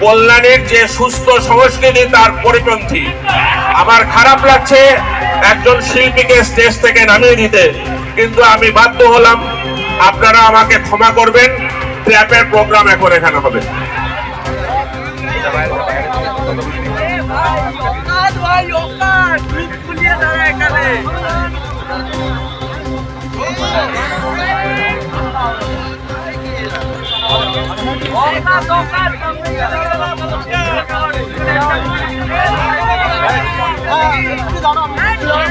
কল্যাণীর যে সুস্থ সংস্কৃতি তার পরিপন্থী আমার খারাপ লাগছে একজন শিল্পীকে স্টেজ থেকে নামিয়ে দিতে কিন্তু আমি বাধ্য হলাম আপনারা আমাকে ক্ষমা করবেন ট্র্যাপের প্রোগ্রাম এখন এখানে হবে দাঁড়ান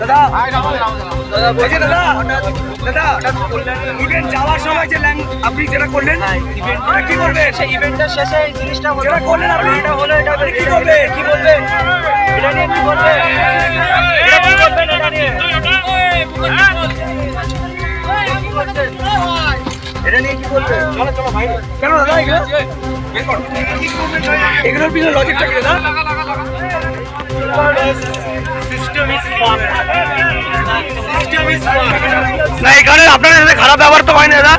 দাদা দাদা দাদা দাদা দাদা ইভেন্ট যাওয়ার সময় যে আপনি যেটা করলেন কি করবেন সেই ইভেন্টের শেষে এই জিনিসটা যেটা করলেন আপনি এটা হলো এটা কি করবে কি বলবে এটা নিয়ে কি বলবে কেন দাদা এগুলো? এগুলোর পিছনে লজিকটা কি দাদা। না এখানে আপনার সাথে খারাপ ব্যবহার তো হয় না দাদা।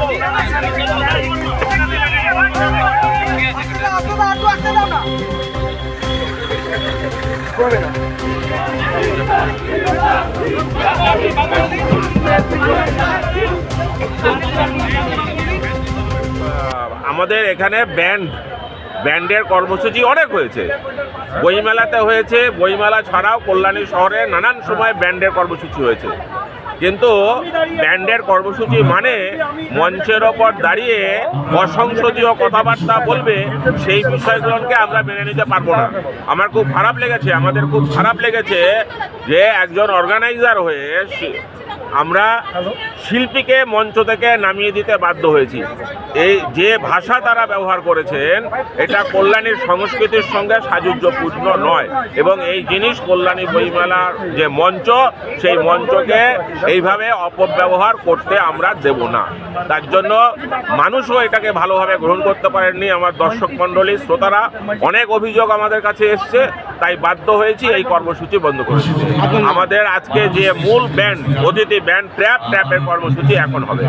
আমাদের এখানে ব্যান্ড, ব্যান্ডের কর্মসূচি অনেক হয়েছে। বইমেলাতে হয়েছে, বইমেলা ছাড়াও কল্যাণী শহরে নানান সময় ব্যান্ডের কর্মসূচি হয়েছে। কিন্তু ব্যান্ডের কর্মসূচি মানে মঞ্চের ওপর দাঁড়িয়ে অসংসদীয় কথাবার্তা বলবে, সেই বিষয়গুলোকে আমরা মেনে নিতে পারব না। আমার খুব খারাপ লেগেছে, আমাদের খুব খারাপ লেগেছে যে একজন অর্গানাইজার হয়ে আমরা শিল্পীকে মঞ্চ থেকে নামিয়ে দিতে বাধ্য হয়েছি। এই যে ভাষা তারা ব্যবহার করেছেন, এটা কল্যাণীর সংস্কৃতির সঙ্গে সাযুজ্যপূর্ণ নয়। এবং এই জিনিস কল্যাণী বইমেলার যে মঞ্চ, সেই মঞ্চকে এইভাবে অপব্যবহার করতে আমরা দেব না। তার জন্য মানুষও এটাকে ভালোভাবে গ্রহণ করতে পারেননি। আমার দর্শক মণ্ডলী, শ্রোতারা, অনেক অভিযোগ আমাদের কাছে এসছে, তাই বাধ্য হয়েছি এই কর্মসূচি বন্ধ করেছি আমাদের আজকে যে মূল ব্যান্ড অতিথি ব্যান্ড, ট্র্যাপ, ট্র্যাপের কর্মসূচি এখন হবে।